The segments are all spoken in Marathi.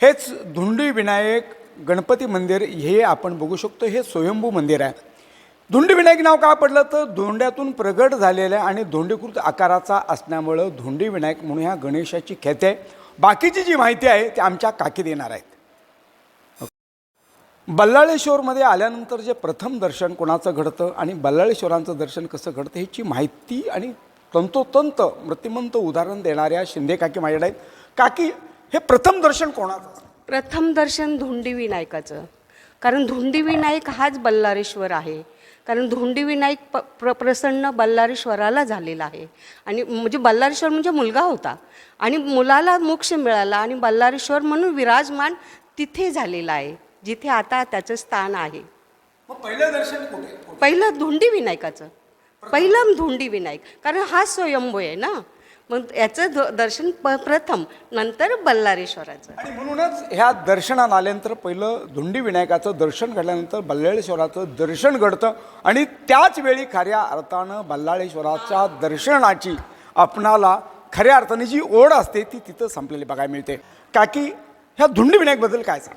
हेच धुंडी विनायक गणपती मंदिर हे आपण बघू शकतो हे स्वयंभू मंदिर आहे. धुंडी विनायक नाव का पडलं? तर धोंड्यातून प्रगट झालेल्या आणि धोंडीकृत आकाराचा असल्यामुळं धोंडीविनायक म्हणून ह्या गणेशाची ख्याती आहे. बाकीची जी माहिती आहे ती आमच्या काकी देणार आहेत. बल्लाळेश्वरमध्ये आल्यानंतर जे प्रथम दर्शन कोणाचं घडतं आणि बल्लाळेश्वरांचं दर्शन कसं घडतं ह्याची माहिती आणि तंतोतंत मृत्युमंत उदाहरण देणाऱ्या शिंदे काकी माझ्याकडे आहेत. काकी हे प्रथम दर्शन कोणाचं? प्रथम दर्शन धुंडी विनायकाचं. कारण धुंडी विनायक हाच बल्लारेश्वर आहे. कारण धुंडी विनायक प प्र प्रसन्न बल्लारेश्वराला झालेला आहे. आणि म्हणजे बल्लारेश्वर म्हणजे मुलगा होता. आणि मुलाला मोक्ष मिळाला आणि बल्लारेश्वर म्हणून विराजमान तिथे झालेला आहे. जिथे आता त्याचं स्थान आहे. मग पहिलं दर्शन कुठे? पहिलं धुंडी विनायकाचं. पहिलं धुंडी विनायक. कारण हा स्वयंभू आहे ना. मग याचं दर्शन प प्रथम नंतर बल्लारेश्वराचं. आणि म्हणूनच ह्या दर्शनाला आल्यानंतर पहिलं धुंडी विनायकाचं दर्शन घडल्यानंतर बल्लाळेश्वराचं दर्शन घडतं आणि त्याच वेळी खऱ्या अर्थानं बल्लाळेश्वराच्या दर्शनाची आपणाला खऱ्या अर्थाने जी ओढ असते ती तिथं संपलेली बघायला मिळते. का की ह्या धुंडी विनायकबद्दल काय सांग?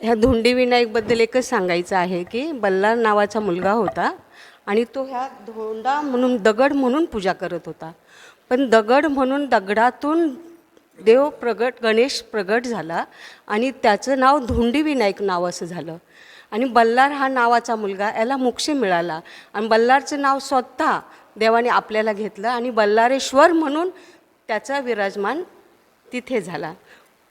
ह्या धुंडी विनायकबद्दल एकच सांगायचं आहे की बल्लार नावाचा मुलगा होता आणि तो ह्या धोंडा म्हणून दगड म्हणून पूजा करत होता. पण दगड म्हणून दगडातून देव प्रगट गणेश प्रगट झाला आणि त्याचं नाव धुंडी विनायक नाव असं झालं. आणि बल्लार हा नावाचा मुलगा याला मोक्ष मिळाला. आणि बल्लारचं नाव स्वतः देवाने आपल्याला घेतलं आणि बल्लारेश्वर म्हणून त्याचा विराजमान तिथे झाला.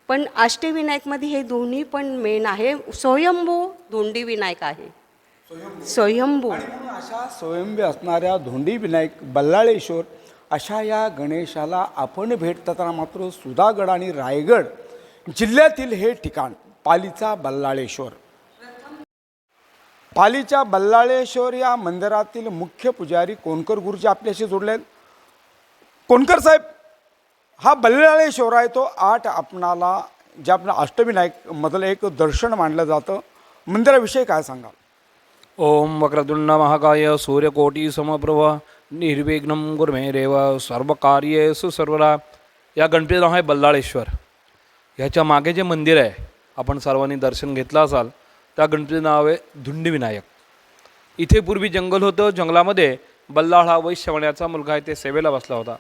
पण अष्टविनायकमध्ये हे दोन्ही पण मेन आहे. स्वयंभू धोंडी विनायक आहे. स्वयंभू. अशा स्वयंभी असणाऱ्या धोंडी विनायक बल्लाळेश्वर अशा या गणेशाला आपण भेटताना मात्र सुधागड आणि रायगड जिल्ह्यातील हे ठिकाण पालीचा बल्लाळेश्वर. पालीच्या बल्लाळेश्वर या मंदिरातील मुख्य पुजारी कोणकर गुरुजी आपल्याशी जोडले आहेत? कोणकर साहेब हा बल्लाळेश्वर आहे तो आठ आपणाला जे आपण अष्टविनायक मधलं एक दर्शन मानलं जातं. मंदिराविषयी काय सांगाल? ओम वक्रतुंड महाकाय सूर्यकोटी समप्रभ निर्विघ्नं गुरुमे सर्व कार्येसु सर्वदा। या गणपतीचं नाव आहे बल्लाळेश्वर। ह्याच्या मागे जे मंदिर आहे आपण सर्वांनी दर्शन घेतलं असाल त्या गणपतीचं नाव आहे धुंडविनायक। इथे पूर्वी जंगल होतं जंगलामध्ये बल्लाळ हा वैश्यवण्याचा मुलगा आहे ते सेवेला बसला होता।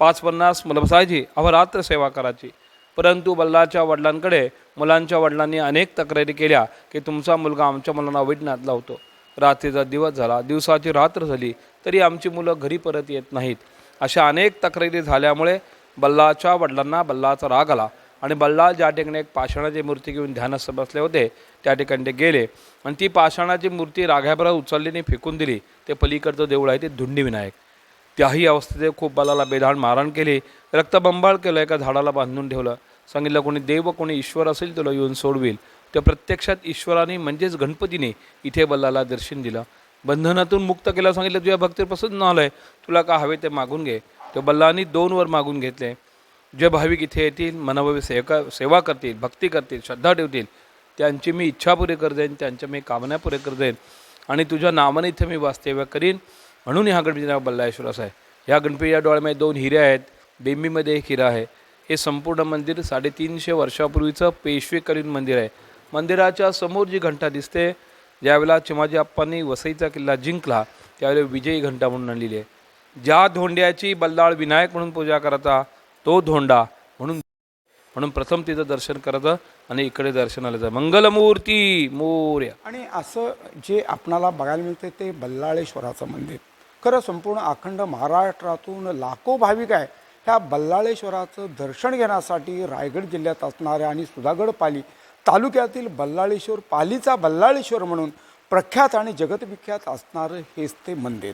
पाच पन्नास मुलं बसायची अहोरात्र सेवा करायची। परंतु बल्लाच्या वडिलांकडे मुलांच्या वडिलांनी अनेक तक्रारी केल्या की तुमचा मुलगा आमच्या मुलांना अवैधनाथ लावतो। रात्रीचा दिवस झाला दिवसाची रात्र झाली तरी आमची मुलं घरी परत येत नाहीत. अशा अनेक तक्रारी झाल्यामुळे बल्लाच्या वडिलांना बल्लाचा राग आला आणि बल्ला ज्या ठिकाणी एक पाषाणाची मूर्ती घेऊन ध्यानस्थ बसले होते त्या ठिकाणी ते गेले. आणि ती पाषाणाची मूर्ती राघ्याभरा उचलली फेकून दिली. ते पलीकडचं देऊळ आहे ते धुंडी विनायक त्याही अवस्थेत खूप बलाला बेधाड मारहाण केली. रक्तबंबाळ केलं एका झाडाला बांधून ठेवलं. सांगितलं कोणी देव कोणी ईश्वर असेल तुला येऊन सोडवील. तर प्रत्यक्षात ईश्वराने म्हणजेच गणपतीने इथे बल्लाला दर्शन दिलं. बंधनातून मुक्त केला सांगितलं तुझ्या भक्तीपासून प्रसन्न आहे. तुला का हवे ते मागून घे. तर बल्लानी दोन वर मागून घेतले. जे भाविक इथे येतील मनभावी सेवा सेवा करतील भक्ती करतील श्रद्धा ठेवतील त्यांची मी इच्छा पुरे कर देईन त्यांच्या मी कामना पुरे कर देईन आणि तुझ्या नावाने इथे मी वास्तव्य करीन. म्हणून ह्या गणपती नाव बल्लाळेश्वर असं आहे. ह्या गणपतीच्या डोळ्यामध्ये दोन हिरे आहेत. बेंबीमध्ये एक हिरा आहे. हे संपूर्ण मंदिर साडेतीनशे वर्षापूर्वीचं पेशवेकालीन मंदिर आहे. मंदिराच्या समोर जी घंटा दिसते ज्यावेळेला चिमाजी आप्पांनी वसईचा किल्ला जिंकला त्यावेळेला विजयी घंटा म्हणून आणलेली आहे. ज्या धोंड्याची बल्लाळ विनायक म्हणून पूजा करता तो धोंडा म्हणून म्हणून प्रथम तिथं दर्शन करायचं आणि इकडे दर्शनाला जा मंगलमूर्ती मोर्या. आणि असं जे आपणाला बघायला मिळते ते बल्लाळेश्वराचं मंदिर. खरं संपूर्ण अखंड महाराष्ट्रातून लाखो भाविक आहे. ह्या बल्लाळेश्वराचं दर्शन घेण्यासाठी रायगड जिल्ह्यात असणाऱ्या आणि सुधागड पाली तालुक्यातील बल्लाळेश्वर पालीचा बल्लाळेश्वर म्हणून प्रख्यात आणि जगतविख्यात असणारं हेच ते मंदिर.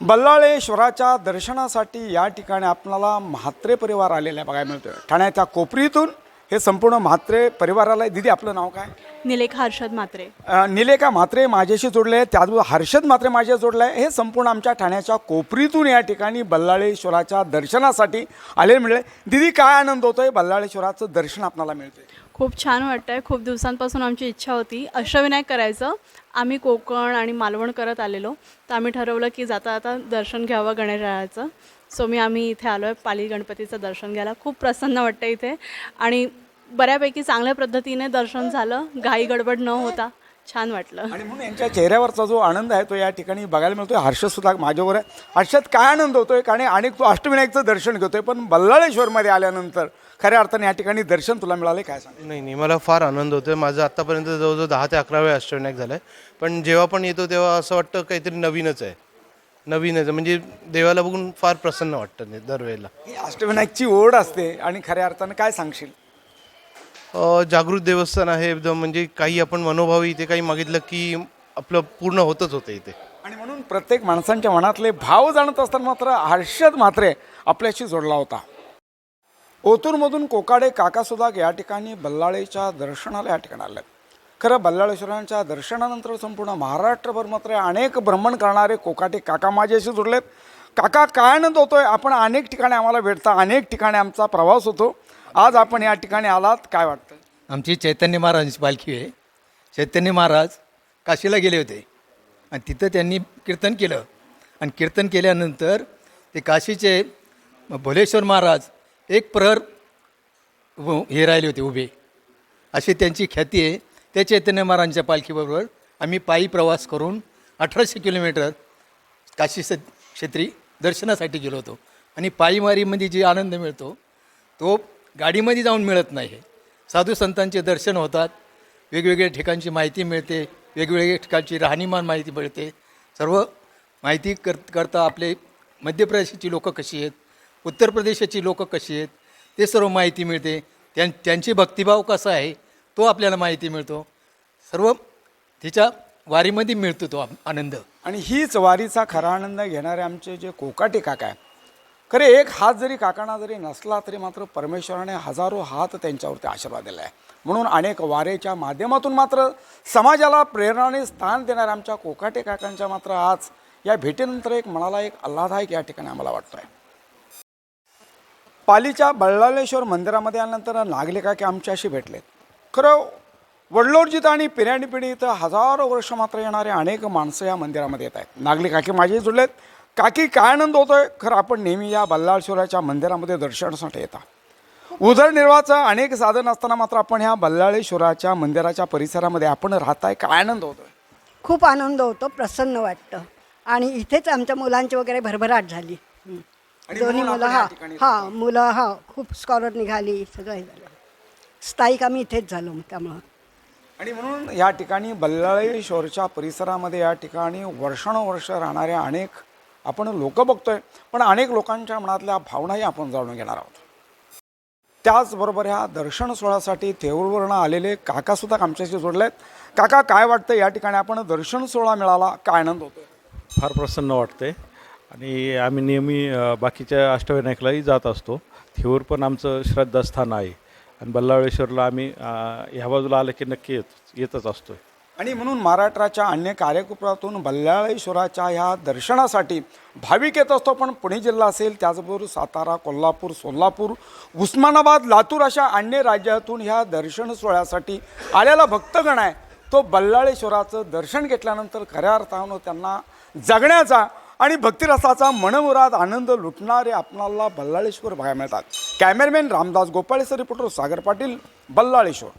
बल्लाळेश्वराच्या दर्शनासाठी या ठिकाणी आपणाला म्हात्रे परिवार आलेला आहे बघायला मिळतोय. ठाण्याच्या कोपरीतून हे संपूर्ण म्हात्रे परिवाराला दिदी आपलं नाव काय? निलेखा हर्षद मात्रे अ, निलेका म्हात्रे माझ्याशी जोडले आहेत. त्याचबरोबर हर्षद म्हात्रे माझ्या जोडले आहे हे संपूर्ण आमच्या ठाण्याच्या कोपरीतून या ठिकाणी बल्लाळेश्वराच्या दर्शनासाठी आलेले मिळले दिदी काय आनंद होतोय? बल्लाळेश्वराचं दर्शन आपल्याला मिळतंय. खूप छान वाटतंय. खूप दिवसांपासून आमची इच्छा होती. अष्टविनायक करायचं. आम्ही कोकण आणि मालवण करत आलेलो. तर आम्ही ठरवलं की जाता आता दर्शन घ्यावं गणेशरायाचं. सो मी आम्ही इथे आलो आहे पाली गणपतीचं दर्शन घ्यायला. खूप प्रसन्न वाटतं इथे. आणि बऱ्यापैकी चांगल्या पद्धतीने दर्शन झालं. घाई गडबड न होता छान वाटलं. आणि म्हणून यांच्या चेहऱ्यावरचा जो आनंद आहे तो या ठिकाणी बघायला मिळतोय. हर्षद सुद्धा माझ्यावर आहे. हर्षद काय आनंद होतोय? कारण अनेक तू अष्टविनायकचं दर्शन घेतोय पण बल्लाळेश्वरमध्ये आल्यानंतर खऱ्या अर्थाने या ठिकाणी दर्शन तुला मिळाले काय सांग नाही नाही मला फार आनंद होतो माझं आत्तापर्यंत जवळजवळ दहा ते अकरा वेळा अष्टविनायक झालं आहे पण जेव्हा पण येतो तेव्हा असं वाटतं काहीतरी नवीनच आहे. नवीनच आहे. म्हणजे देवाला बघून फार प्रसन्न वाटतं दरवेळेला. ही अष्टविनायकची ओढ असते आणि खऱ्या अर्थानं काय सांगशील? जागृत देवस्थान आहे एकदम म्हणजे काही आपण मनोभावी इथे काही मागितलं की आपलं पूर्ण होतच होतं इथे. आणि म्हणून प्रत्येक माणसांच्या मनातले भाव जाणत असताना मात्र हर्षद मात्रे आपल्याशी जोडला होता. ओतूरमधून कोकाडे काकासुद्धा या ठिकाणी बल्लाळेच्या दर्शनाला या ठिकाणी आले खरं बल्लाळेश्वरांच्या दर्शनानंतर संपूर्ण महाराष्ट्रभर मात्र अनेक भ्रमण करणारे कोकाटे काका माझ्याशी जोडलेत. काका काय आनंद होतोय? आपण अनेक ठिकाणी आम्हाला भेटता अनेक ठिकाणी आमचा प्रवास होतो. आज आपण या ठिकाणी आलात काय वाटतं? आमची चैतन्य महाराजांची पालखी आहे. चैतन्य महाराज काशीला गेले होते. आणि तिथं त्यांनी कीर्तन केलं. आणि कीर्तन केल्यानंतर ते काशीचे भोलेश्वर महाराज एक प्रहर हे राहिले होते उभे. अशी त्यांची ख्याती आहे. त्या चैतन्य महाराजांच्या पालखीबरोबर आम्ही पायी प्रवास करून अठराशे किलोमीटर काशी स क्षेत्री दर्शनासाठी गेलो होतो. आणि पायीमारीमध्ये जे आनंद मिळतो तो गाडीमध्ये जाऊन मिळत नाही. साधू संतांचे दर्शन होतात. वेगवेगळ्या ठिकाणची माहिती मिळते. वेगवेगळ्या ठिकाणची राहणीमान माहिती मिळते. सर्व माहिती कर करता आपले मध्य प्रदेशाची लोकं कशी आहेत? उत्तर प्रदेशाची लोकं कशी आहेत? ते सर्व माहिती मिळते. त्यां त्यांची भक्तिभाव कसा आहे? तो आपल्याला माहिती मिळतो. सर्व तिच्या वारीमध्ये मिळतो तो आ- आनंद. आणि हीच वारीचा खरा आनंद घेणारे आमचे जे कोकाटे काका आहे खरे एक हात जरी काकांना जरी नसला तरी मात्र परमेश्वराने हजारो हात त्यांच्यावरती आशीर्वाद दिला आहे म्हणून अनेक वारेच्या माध्यमातून मात्र समाजाला प्रेरणाने स्थान देणाऱ्या आमच्या कोकाटे काकांच्या मात्र आज या भेटीनंतर एक मनाला एक आल्हादायक या ठिकाणी आम्हाला वाटतोय. पालीच्या बल्लाळेश्वर मंदिरामध्ये आल्यानंतर नागले काके आमच्याशी भेटलेत. खरं वडलोरजीत आणि पिढ्यानी पिढी इथं हजारो वर्ष मात्र येणारे अनेक माणसं या मंदिरामध्ये येत आहेत. नागले काकी माझे जुळलेत. काकी काय आनंद होतोय? खरं आपण नेहमी या बल्लाळेश्वराच्या मंदिरामध्ये दर्शनासाठी येता उदरनिर्वाहाचं अनेक साधन असताना मात्र आपण ह्या बल्लाळेश्वराच्या मंदिराच्या परिसरामध्ये आपण राहताय. काय आनंद होतोय? खूप आनंद होतो प्रसन्न वाटतं. आणि इथेच आमच्या मुलांची वगैरे भरभराट झाली. आणि दोन्ही मुलं हा हा मुलं हा खूप स्कॉलर निघाली सगळं झालं. स्थायिक आम्ही इथेच झालो त्यामुळं. आणि म्हणून या ठिकाणी बल्लाळेश्वरच्या परिसरामध्ये या ठिकाणी वर्षानुवर्ष राहणाऱ्या अनेक आपण लोक बघतोय पण अनेक लोकांच्या मनातल्या भावनाही आपण जाणून घेणार आहोत. त्याचबरोबर ह्या दर्शन सोहळ्यासाठी थेऊरवरनं आलेले काकासुद्धा आमच्याशी जोडले आहेत काका काय वाटतं या ठिकाणी आपण दर्शन सोहळा मिळाला काय आनंद होतो फार प्रसन्न वाटते आणि आम्ही नेहमी बाकीच्या अष्टविनायकलाही जात असतो. थेऊर पण आमचं श्रद्धास्थान आहे. आणि बल्लाळेश्वरला आम्ही ह्या बाजूला आलं की नक्की येत येतच असतो आणि म्हणून महाराष्ट्राच्या अन्य कार्यक्रमातून बल्लाळेश्वराच्या ह्या दर्शनासाठी भाविक येत असतो. पण पुणे जिल्हा असेल त्याचबरोबर सातारा कोल्हापूर सोलापूर उस्मानाबाद लातूर अशा अन्य राज्यातून ह्या दर्शन सोहळ्यासाठी आलेला भक्तगण आहे. तो बल्लाळेश्वराचं दर्शन घेतल्यानंतर खऱ्या अर्थानं त्यांना जगण्याचा आणि भक्तिरसाचा मनमुराद आनंद लुटणारे आपणाला बल्लाळेश्वर बघायला मिळतात. Cameraman Ramdas Gopale sir reporter Sagar Patil Ballaleshwar